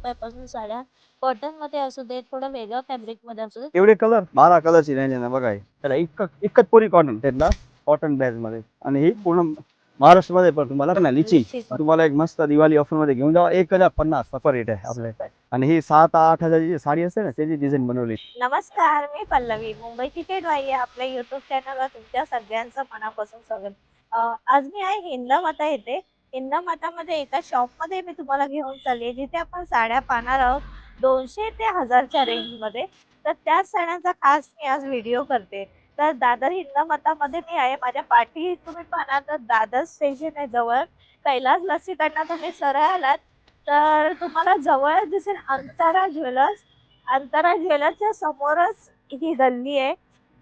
रुपयापासून साड्या कॉटनमध्ये असू दे थोडं वेगळं फॅब्रिकमध्ये असू दे. एवढे कलर बारा कलरची रेंज आहे ना बघा हे. त्याला एक एकच पोरी कॉटन त्यातला कॉटन बॅगमध्ये. आणि ही पूर्ण महाराष्ट्रामध्ये पण तुम्हाला ना लिची. लिची. तुम्हाला एक मस्त दिवाळी ऑफरमध्ये घेऊन जावा. एक हजार पन्नास सफर रेट आहे आपल्या आणि ही सात आठ हजारची जी साडी असते ना त्याची डिझाईन बनवली. नमस्कार मी पल्लवी. मुंबई वाई या आपल्या युट्यूब चॅनलवर तुमच्या सगळ्यांचं मनापासून स्वागत. अं, आज मी आहे हिंदमाता येथे. हिंदमातामध्ये एका शॉपमध्ये मी तुम्हाला घेऊन चालली जिथे आपण साड्या पाहणार आहोत दोनशे ते हजारच्या रेंजमध्ये. तर त्याच साड्यांचा खास मी आज व्हिडिओ करते. तर दादर हिंदमातामध्ये मी आहे माझ्या पाठी तुम्ही पाहणार तर दादर स्टेशन आहे जवळ. कैलास लसीकडनं तुम्ही सरळ आलात तर तुम्हाला जवळ दिसेल अंतरा ज्वेलर्स. अंतरा ज्वेलर्सच्या समोरच ही गल्ली आहे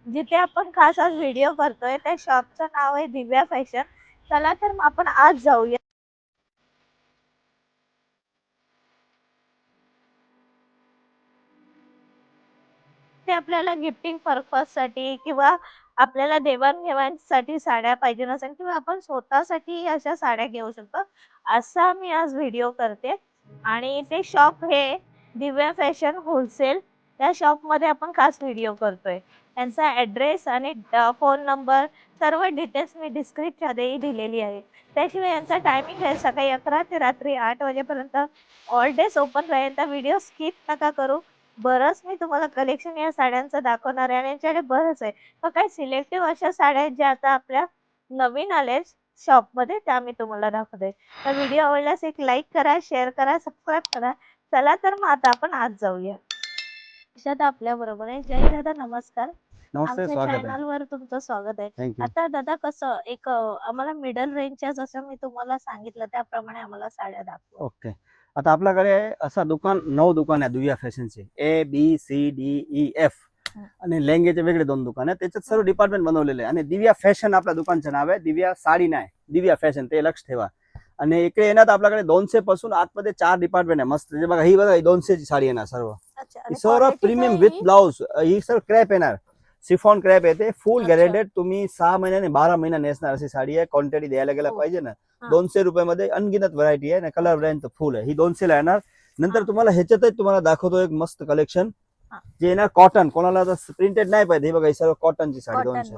जिथे आपण खास आज व्हिडिओ करतोय. त्या शॉपचं नाव आहे दिव्या फॅशन. चला तर मग आपण आज जाऊया. ते आपल्याला गिफ्टिंग पर्पजसाठी किंवा आपल्याला देवाणघेवाणसाठी साड्या पाहिजे नसेल किंवा आपण स्वतःसाठी अशा साड्या घेऊ शकतो असा मी आज व्हिडिओ करते. आणि ते शॉप हे दिव्या फॅशन होलसेल त्या शॉपमध्ये आपण खास व्हिडिओ करतोय. त्यांचा ॲड्रेस आणि फोन नंबर सर्व डिटेल्स मी डिस्क्रिप्शनमध्येही दिलेली आहे. त्याशिवाय यांचा टायमिंग आहे सकाळी अकरा ते रात्री आठ वाजेपर्यंत. ऑल डेज ओपन राहील तर व्हिडिओ स्किप नका करू. बरंच मी तुम्हाला कलेक्शन या साड्यांचं दाखवणार आहे आणि यांच्याकडे बरंच आहे. मग काही सिलेक्टिव्ह अशा साड्या आहेत ज्या आता आपल्या नवीन आल्या शॉपमध्ये त्या मी तुम्हाला दाखवते. तर व्हिडिओ आवडल्यास एक लाईक करा शेअर करा सबस्क्राईब करा. चला तर मग आता आपण आज जाऊया. अशात आपल्याबरोबर आहे. जय दादा नमस्कार. आमच्या स्वागत आहे. चॅनल वर तुमचं स्वागत आहे. आता दादा कसं एक आम्हाला मिडल रेंजच्या जसं मी तुम्हाला सांगितलं त्याप्रमाणे आम्हाला साड्या दाखवा. ओके आता आपल्याकडे असा दुकान नऊ दुकान आहे दुव्या फॅशनचे. A B C D E F. आणि लेंगेचे वेगळे दोन दुकान आहे त्याच्यात सर्व डिपार्टमेंट बनवलेले आहे आणि दिव्या फॅशन आपल्या दुकानचं नाव आहे. दिव्या साडी नाही. दिव्या फॅशन ते लक्ष ठेवा. आणि इकडे येणार आपल्याकडे दोनशे पासून आतमध्ये चार डिपार्टमेंट आहे मस्त बघा ही बघा ही दोनशेची साडी येणार सर्व. सर्व प्रीमियम विथ आहे? ब्लाउज ही सर्व क्रॅप येणार. सिफॉन क्रॅप येते. फुल. गॅरेंटेड तुम्ही सहा महिन्याने बारा महिना नेसणार अशी साडी आहे. क्वांटिटी द्यायला गेला हो. पाहिजे ना. दोनशे रुपयामध्ये अनगिनत व्हरायटी आहे. कलर ब्रँड फुल आहे. ही दोनशे ला येणार. नंतर. तुम्हाला ह्याच्यातच तुम्हाला दाखवतो एक मस्त कलेक्शन. जे येणार कॉटन कोणाला प्रिंटेड नाही पाहिजे. हे बघा ही सर्व कॉटनची साडी दोनशे.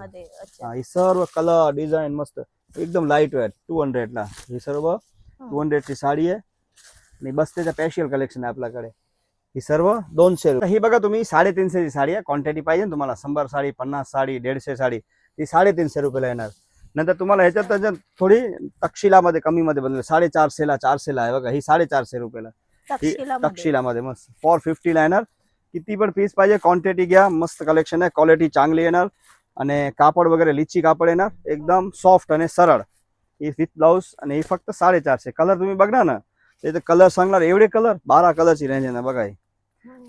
हा, सर्व कलर डिझाईन मस्त. एकदम लाइट वेट टू हंड्रेड ला. ही सर्व टू हंड्रेड ची साडी आहे. आणि बस त्याच्या स्पेशल कलेक्शन आहे आपल्याकडे. ही सर्व दोनशे रुपये. ही बघा तुम्ही साडेतीनशे ची साडी आहे. क्वांटिटी पाहिजे. ना तुम्हाला शंभर साडी पन्नास साडी दीडशे साडी ती साडेतीनशे रुपयाला येणार. नंतर तुम्हाला ह्याच्यात त्याच्यात थोडी तक्षशिलामध्ये कमी मध्ये बनवली साडेचारशेला चारशेला आहे बघा. ही साडेचारशे रुपयाला. तक्षशिलामध्ये मस्त. फॉर फिफ्टीला येणार. किती पण पीस पाहिजे. क्वांटिटी घ्या. मस्त कलेक्शन आहे. क्वालिटी चांगली येणार. आणि कापड वगैरे लिची कापड येणार. एकदम सॉफ्ट आणि सरळ. ही विथ ब्लाऊज आणि ही फक्त साडेचारशे. कलर तुम्ही बघणार ना? त्याचे कलर सांगणार एवढे कलर बारा कलरची रेंज आहे ना बघा ही.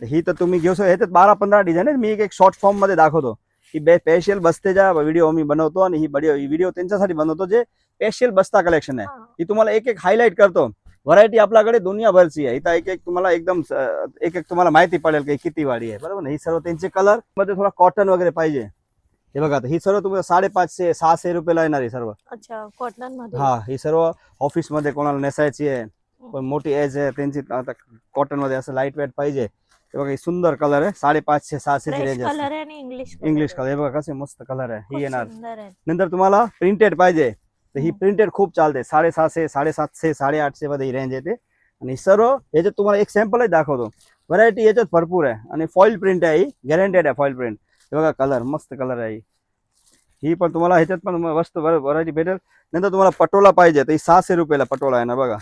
तर ही तर तुम्ही घेऊ शकता ह्याच्यात बारा पंधरा डिझाईन आहे मी एक एक शॉर्ट फॉर्ममध्ये दाखवतो. की बे स्पेशल बस्तेच्या व्हिडिओ मी बनवतो आणि ही व्हिडिओ त्यांच्यासाठी बनवतो जे स्पेशल बस्ता कलेक्शन आहे. हा. ही तुम्हाला एक एक हायलाईट करतो. व्हरायटी आपल्याकडे दुनियाभरची आहे. इथं एक एक तुम्हाला एकदम एक एक तुम्हाला माहिती पडेल की किती वाडी आहे. बरोबर ना? ही सर्व त्यांचे कलरमध्ये थोडा कॉटन वगैरे पाहिजे. हे बघा ही सर्व तुम्हाला साडेपाचशे सहाशे रुपयाला येणार आहे सर्व. अच्छा कॉटनमध्ये. हा ही सर्व ऑफिसमध्ये कोणाला नेसायची आहे. पण मोठी एज आहे त्यांची आता कॉटनमध्ये असं लाइट वेट पाहिजे. हे बघा ही सुंदर कलर आहे. साडेपाचशे सहाशे ची फ्रेश रेंज कलर आहे आणि इंग्लिश इंग्लिश कलर हे बघा कसे मस्त कलर आहे. ही येणार. सुंदर आहे. नंतर तुम्हाला प्रिंटेड पाहिजे. तर ही. प्रिंटेड खूप चालते. साडेसहाशे साडेसातशे साडेआठशे मध्ये ही रेंज येते. आणि सर्व याच्यात तुम्हाला एक सॅम्पलच दाखवतो. व्हरायटी याच्यात भरपूर आहे. आणि फॉईल प्रिंट आहे ही. गॅरंटेड आहे फॉईल प्रिंट हे बघा कलर मस्त कलर आहे ही. ही पण तुम्हाला ह्याच्यात पण मस्त व्हरायटी भेटेल. नंतर तुम्हाला पटोला पाहिजे. तर ही सहाशे रुपयाला पटोला आहे ना बघा.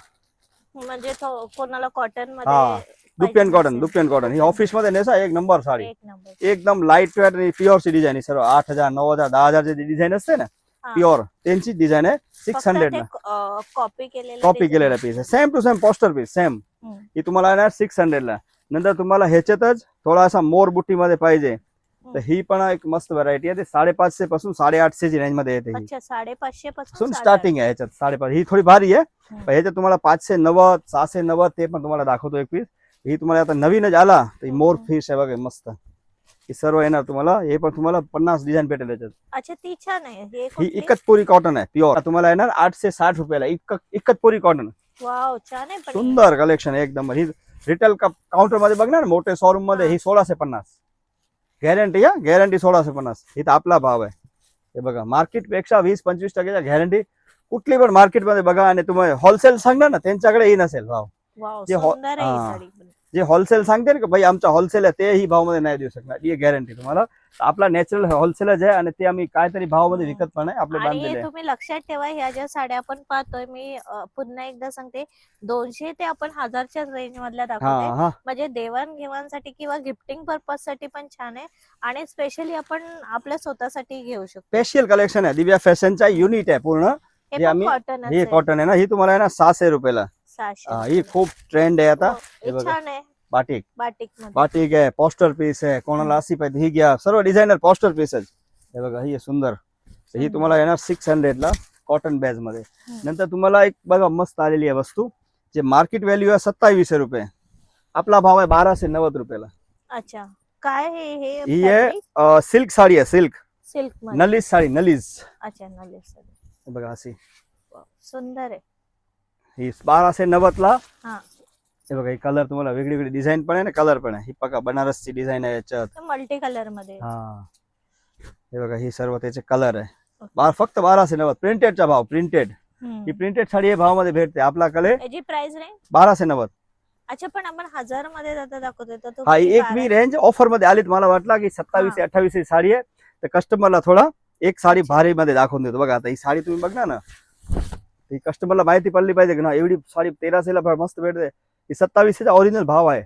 म्हणजे तो कोणाला कॉटन हा. मध्ये दुप्पियन कॉटन. दुप्पियन कॉटन ही ऑफिसमध्ये नेसा एक नंबर साडी एक नंबर एकदम लाइट वेट आणि प्युअरची डिझाईन आहे सर्व आठ हजार नऊ हजार दहा हजारची डिझाईन असते ना हा. प्युअर त्यांची डिझाईन आहे सिक्स हंड्रेड कॉपी केलेलं कॉपी design. केलेला पीस आहे same to same poster piece same hmm. ही तुम्हाला येणार सिक्स हंड्रेडला नंतर तुम्हाला ह्याच्यातच थोडासा मोर बुट्टीमध्ये पाहिजे तर ही पण एक मस्त व्हरायटी आहे ते साडेपाचशे पासून साडेआठशे ची रेंज मध्ये येते ही अच्छा साडेपाचशे पासून स्टार्टिंग आहे ह्याच्यात साडेपाच ही थोडी भारी आहे हम्म. पण ह्याच्यात तुम्हाला पाचशे नव्वद सहाशे नव्वद ते पण तुम्हाला दाखवतो एक पीस ही तुम्हाला आता नवीनच आला तर मोर. फ़िश आहे बघा मस्त ही सर्व येणार तुम्हाला हे पण तुम्हाला पन्नास डिझाईन भेटेल याच्यात अच्छा ती छान आहे ही? इकतपुरी कॉटन आहे प्युअर तुम्हाला येणार आठशे साठ रुपयाला इक इकतपुरी कॉटन छान आहे सुंदर कलेक्शन आहे एकदम ही रिटेल काउंटर मध्ये बघणार मोठे शोरूम मध्ये हा. ही सोळाशे पन्नास गॅरंटी या गॅरंटी सोळाशे पन्नास. इथं आपला भाव आहे. हे बघा मार्केटपेक्षा वीस पंचवीस टक्केच्या गॅरंटी कुठली पण मार्केटमध्ये बघा आणि तुम्ही होलसेल सांगणार ना त्यांच्याकडे ही नसेल भाव. वाव जे जे होलसेल सांगते ना का भाई आमचा होलसेल आहे ते ही भावमध्ये नाही देऊ शकणार. ही गॅरंटी तुम्हाला. आपला नॅचरल होलसेलच आहे आणि ते आम्ही काहीतरी भावामध्ये. विकत पण आहे आपले आणि बांधलेले हे आहे. तुम्ही लक्षात ठेवा ह्या ज्या साड्या आपण पाहतोय मी अ, पुन्हा एकदा सांगते. दोनशे ते आपण हजारच्या रेंज मधल्या हा दाखवतोय हा. म्हणजे देवाणघेवाणसाठी किंवा गिफ्टिंग पर्पजसाठी पण छान आहे. आणि स्पेशली आपण आपल्या स्वतःसाठी घेऊ शकतो. स्पेशल कलेक्शन आहे. दिव्या फॅशनचा युनिट आहे पूर्ण. हे हे पण आम्ही- कॉटन ही कॉटन आहे ना ही तुम्हाला आहे ना सहाशे रुपयाला. सहाशे. हा, खूप ट्रेंड आहे आता. हो, बघा. छान आहे. बाटिक. बाटिकमध्ये. बाटिक आहे पोस्टर पीस आहे कोणाला अशी पाहिजे ही घ्या. सर्व डिझायनर पोस्टर पीस हे बघा ही आहे सुंदर. तर ही. तुम्हाला येणार सिक्स हंड्रेड ला कॉटन बॅजमध्ये. नंतर तुम्हाला एक बघा मस्त आलेली आहे वस्तू. जे मार्केट व्हॅल्यू आहे सत्तावीसशे रुपये. आपला भाव आहे बाराशे नव्वद रुपयाला. अच्छा. काय हे हे ही आहे सिल्क साडी आहे सिल्क सिल्कमध्ये. नलीज साडी नलीज अच्छा नॉलेज साडी. हे बघा अशी. सुंदर आहे. ही बाराशे नव्वद ला हा. हे बघा ही कलर तुम्हाला वेगळी वेगळी डिझाईन पण आहे ना कलर पण आहे. ही बघा बनारसची डिझाईन आहे याच्यात. मल्टी कलरमध्ये. हा. हे बघा ही सर्व त्याचे कलर आहे. बा- फक्त बाराशे नव्वद. प्रिंटेडचा भाव प्रिंटेड. ही प्रिंटेड साडी या भावामध्ये भेटते. आपल्याकडे प्राइस रेंज बाराशे नव्वद. अच्छा पण आपण हजारमध्ये तर हा ही एक मी रेंज ऑफरमध्ये आलीत. मला वाटला की सत्तावीसशे अठ्ठावीसशे साडी आहे. तर कस्टमरला थोडा एक साडी. भारी मध्ये दाखवून देतो. बघा आता ही साडी तुम्ही बघणार ना? ही कस्टमरला माहिती पडली पाहिजे की ना एवढी साडी तेराशेला मस्त भेटते. ही सत्तावीसशेचा ओरिजिनल भाव आहे.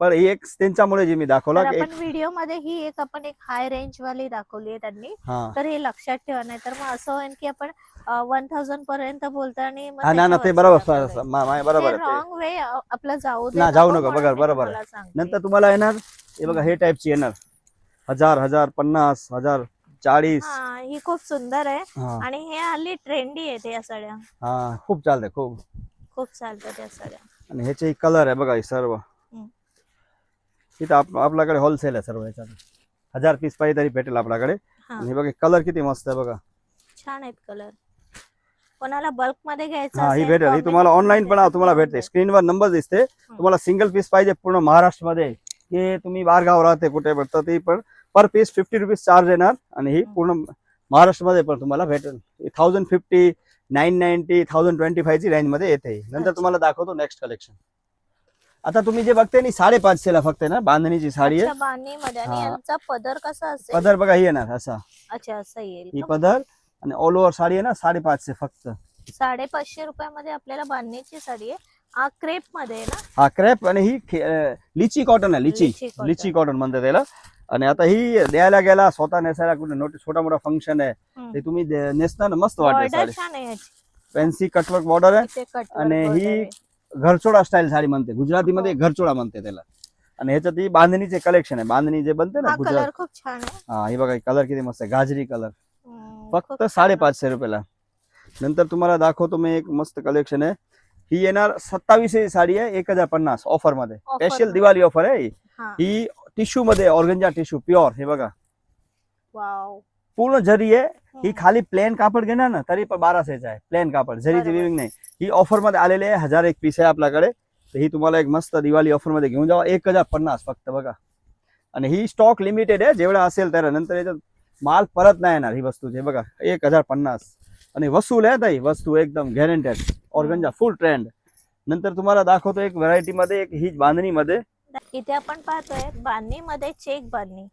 पण ही एक त्यांच्यामुळे जे मी दाखवला व्हिडिओमध्ये ही एक आपण एक हाय रेंज वाली दाखवली आहे त्यांनी. तर हे लक्षात ठेवा नाही तर मग असं होईल की आपण वन थाउजंड पर्यंत बोलतो आणि ते बरोबर बरोबर. रॉंग वे आपलं जाऊ ना, जाऊ नको बघा, बरोबर. नंतर तुम्हाला येणार हे बघा हे टाईपची येणार. हजार हजार पन्नास हजार चाळीस. हा ही खूप सुंदर आहे. हा. आणि हे हल्ली ट्रेंडी आहे त्या साड्या. हा खूप चालतंय खूप. खूप चालतात त्या साड्या. आणि ह्याचे कलर आहे बघा हे सर्व. हम्म. इथं आप- आपल्याकडे होलसेल आहे सर्व ह्याच्यात हजार पीस पाहिजे तरी भेटेल आपल्याकडे. हा. आणि हे बघा कलर किती मस्त आहे बघा. छान आहेत कलर कोणाला बल्कमध्ये घ्यायचं हा ही असेल, भेटेल. ही तुम्हाला combination ऑनलाईन पण मध्ये तुम्हाला भेटते. स्क्रीनवर नंबर दिसते. तुम्हाला सिंगल पीस पाहिजे पूर्ण महाराष्ट्रमध्ये. की तुम्ही बारगाव राहते कुठे पण तर ती पण per piece fifty rupees charge येणार आणि ही. पूर्ण महाराष्ट्रमध्ये पण तुम्हाला भेटेल. Thousand fifty nine ninety thousand twenty फायची रेंजमध्ये येते. नंतर. तुम्हाला दाखवतो नेक्स्ट कलेक्शन आता तुम्ही जे बघते ना साडेपाचशेला फक्त ना? बांधणीची साडी आहे. पदर कसा असेल? पदर बघा ही येणार असा. अच्छा असं येईल ही? पदर आणि ऑल ओव्हर साडी आहे ना? साडेपाचशे फक्त. साडेपाचशे रुपयामध्ये आपल्याला बांधणीची साडी आहे. हा क्रेपमध्ये ना? हा क्रॅप आणि ही लिची कॉटन आहे लिची. लिची कॉटन म्हणतात त्याला आणि आता ही द्यायला गेला स्वतः नेसायला कुठे नोटी छोटा मोठा फंक्शन आहे. ते तुम्ही नेसता ना मस्त वाटेल साडी. फॅन्सी कटवर्क बॉर्डर आहे. आणि ही घरचोडा स्टाईल साडी म्हणते. गुजरातीमध्ये हो. घरचोडा म्हणते त्याला. आणि ह्याच्यात ही बांधणीचे कलेक्शन आहे. बांधणी जे बनते ना गुजरात कलर खूप छान हा ही बघा कलर किती मस्त आहे. गाजरी कलर फक्त साडेपाचशे रुपयाला. नंतर तुम्हाला दाखवतो मी एक मस्त कलेक्शन आहे. ही येणार सत्तावीसशे साडी आहे एक हजार पन्नास ऑफरमध्ये. स्पेशलमध्ये. दिवाळी ऑफर आहे ही. टिश्यू मध्ये ऑर्गंजा टिश्यू प्युअर हे बघा. वाव. पूर्ण जरी आहे ही. खाली प्लेन कापड घेणार ना तरी पण बाराशेच आहे प्लेन कापड. बरोबर. विविंग नाही. ही ऑफरमध्ये आलेली आहे हजार एक पीस आहे आपल्याकडे. तर ही तुम्हाला एक मस्त दिवाळी ऑफरमध्ये घेऊन जावा. एक हजार पन्नास फक्त बघा. आणि ही स्टॉक लिमिटेड आहे जेवढा असेल तर नंतर याच्यात माल परत नाही येणार ही वस्तू हे बघा. एक हजार पन्नास. आणि वसूल आहे ताई वस्तू एकदम गॅरंटेड ऑर्गंजा फुल ट्रेंड नंतर तुम्हाला दाखवतो एक व्हरायटी मध्ये एक ही बांधणी मध्ये इथे आपण पाहतोय बांधणीमध्ये चेक बांधणी.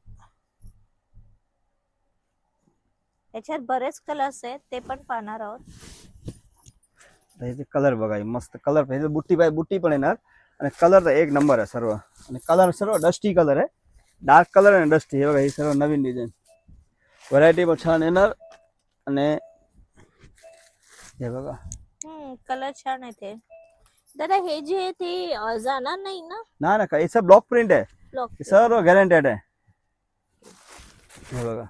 याच्यात बरेच कलर्स आहेत ते पण पाहणार आहोत. ह्याचे कलर बघा मस्त कलर ह्याचे बुट्टी पाहिजे बुट्टी पण येणार. आणि कलर तर एक नंबर आहे सर्व. आणि कलर सर्व डस्टी कलर आहे. डार्क कलर आणि डस्टी हे बघा ही सर्व नवीन डिझाईन व्हरायटी पण छान येणार. आणि हे बघा. कलर छान आहे ते दादा हे जे आहे ते अं, जाणार नाही ना? ना ना का? याचं ब्लॉक प्रिंट आहे. ब्लॉक हे सर्व गॅरंटेड आहे. हे बघा.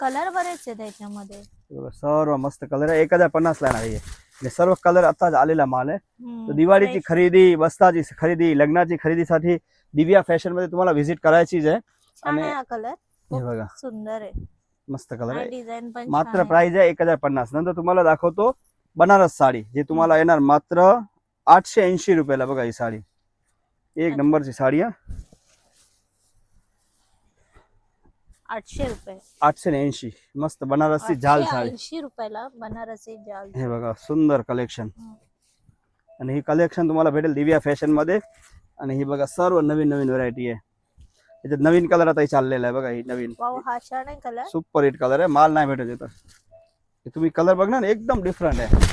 कलर बरेच आहेत त्याच्यामध्ये बघा सर्व मस्त कलर आहे. एक हजार पन्नास ला आहे हे. सर्व कलर आताच आलेला माल आहे. हम्म, तर दिवाळीची. खरेदी वस्ताची खरेदी लग्नाची खरेदीसाठी दिव्या फॅशनमध्ये तुम्हाला व्हिजिट करायचीच आहे. छान आणि- आहे हा कलर हे बघा. सुंदर आहे. मस्त कलर आहे. डिझाईन पण मात्र छान आहे. प्राइस आहे एक हजार पन्नास. नंतर तुम्हाला दाखवतो बनारस साडी जे तुम्हाला येणार मात्र आठशे ऐंशी रुपयाला बघा ही साडी. एक नंबरची साडी आहे आठशे रुपये. आठशे ने ऐंशी. मस्त बनारसी झाल साडी. ऐंशी रुपयाला बनारसी जाल. हे बघा सुंदर कलेक्शन हम्म. आणि ही कलेक्शन तुम्हाला भेटेल दिव्या फॅशन मध्ये. आणि ही बघा सर्व नवीन नवीन व्हरायटी आहे. याच्यात नवीन कलर आता चाललेला आहे बघा ही नवीन. वाव हा छान आहे कलर सुपर हिट कलर आहे माल नाही भेटत येतं हे तुम्ही कलर बघणार ना एकदम डिफरंट आहे.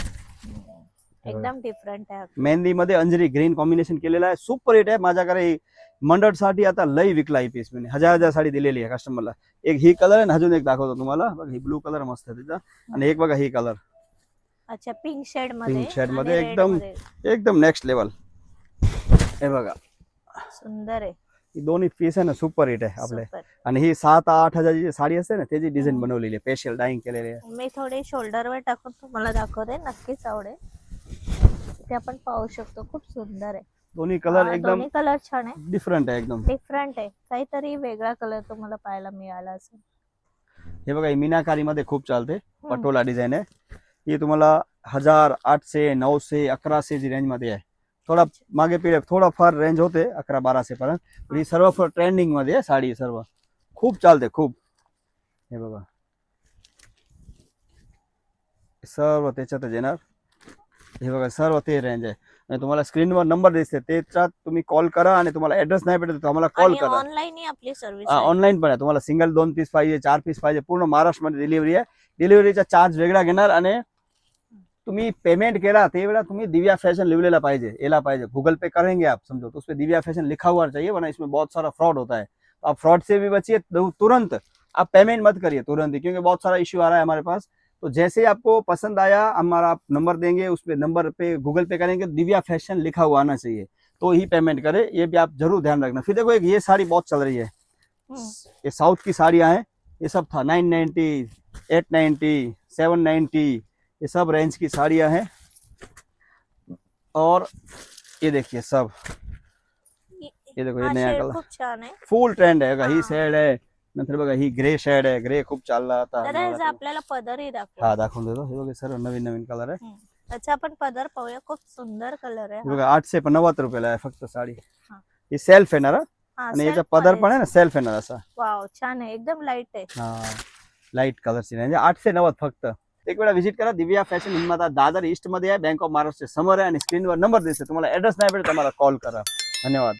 एकदम डिफरंट आहे मेहंदी मध्ये अंजरी ग्रीन कॉम्बिनेशन केलेलं आहे. सुपर हिट आहे. माझ्याकडे ही मंडळसाठी आता लई विकला ही पीस मी. हजार हजार साडी दिलेली आहे कस्टमरला एक ही कलर आहे अजून एक दाखवतो तुम्हाला. बघा ही ब्लू कलर मस्त आहे तिचा आणि एक बघा ही कलर अच्छा पिंक शेडमध्ये. shade आणि मध्ये एकदम-. एकदम नेक्स्ट लेवल हे बघा. सुंदर आहे. ही दोन्ही पीस आहे ना सुपर हिट आहे आपले. आणि ही सात आठ हजारची जी साडी असते ना त्याची डिझाईन बनवलेली आहे. स्पेशल डाईंग केलेली आहे. मी थोडी शोल्डरवर टाकून तुम्हाला दाखवते. नक्कीच आवडेल. ते आपण पाहू शकतो. खूप सुंदर आहे. दोन्ही कलर एकदम कलर छान आहे. डिफरंट आहे एकदम. डिफरंट आहे. काहीतरी वेगळा कलर तुम्हाला पाहायला मिळाला असेल. हे बघा ही मीनाकारी मध्ये खूप चालते. पटोला डिझाईन आहे. ही तुम्हाला हजार आठशे नऊशे अकराशे ची रेंजमध्ये आहे. थोडा मागे पिढे थोडा फार रेंज होते अकरा बाराशे पर्यंत. ही सर्व ट्रेंडिंगमध्ये आहे साडी सर्व. खूप चालते खूप. हे बघा. सर्व त्याच्यातच येणार. हे बघा सर्व ते रेंज आहे. आणि तुम्हाला स्क्रीनवर नंबर दिसते त्याच्यात तुम्ही कॉल करा आणि तुम्हाला ऍड्रेस नाही भेटत तर आम्हाला कॉल करा. ऑनलाईन ही आपली सर्व्हिस ऑनलाईन पण आहे. तुम्हाला सिंगल दोन पीस पाहिजे चार पीस पाहिजे पूर्ण महाराष्ट्रमध्ये डिलिव्हरी आहे. डिलिव्हरीचा चार्ज वेगळा घेणार आणि तुम्ही पेमेंट केला ते वेळा तुम्ही दिव्या फ़ैशन लिवलेला पाहिजे येला पाहिजे. गूगल पे करेंगे आप समझो तो उसपे दिव्या फ़ैशन लिखा हुआ चाहिए वरना इसमें बहुत सारा फ्रॉड होता है. तो आप फ्रॉड से भी बचिए तो तुरंत आप पेमेंट मत करिए तुरंत ही क्योंकि बहुत सारा इश्यू आ रहा है हमारे पास. तो जैसे ही आपको पसंद आया हमारा आप नंबर देंगे उस पर नंबर पे गूगल पे करेंगे दिव्या फ़ैशन लिखा हुआ आना चाहिए। तो ही पेमेंट करे ये भी आप ज़रूर ध्यान रखना। फिर देखो एक ये साड़ी बहुत चल रही है। ये साउथ की साड़ियाँ हैं ये सब था nine ninety eight ninety seven ninety ये सब रेंज की साड़ियाँ हैं। और ये देखिए सब। ये देखो ये नया कलर फुल ट्रेंड है। ही हा. आहे नंतर बघा ही ग्रे शेड आहे. ग्रे खूप चालला आता. ह्याचा आपल्याला पदरही दाखव. हा दाखवून देतो. हे बघा सर्व नवीन नवीन कलर आहे. त्याचा आपण पदर पाहूया. खूप सुंदर कलर आहे. बघा आठशे पण नव्वद रुपयाला आहे फक्त साडी. हा. सेल्फ येणार आणि याचा पदर. पण आहे ना सेल्फ येणार असा. वाव छान आहे. एकदम लाइट आहे. हा लाइट कलरची म्हणजे आठशे नव्वद फक्त. एक वेळा व्हिजिट करा. दिव्या फॅशन निर्माता दादर ईस्टमध्ये आहे. बँक ऑफ महाराष्ट्र समोर आहे आणि स्क्रीनवर नंबर दिसते तुम्हाला ऍड्रेस नाही भेटत तुम्हाला कॉल करा. धन्यवाद.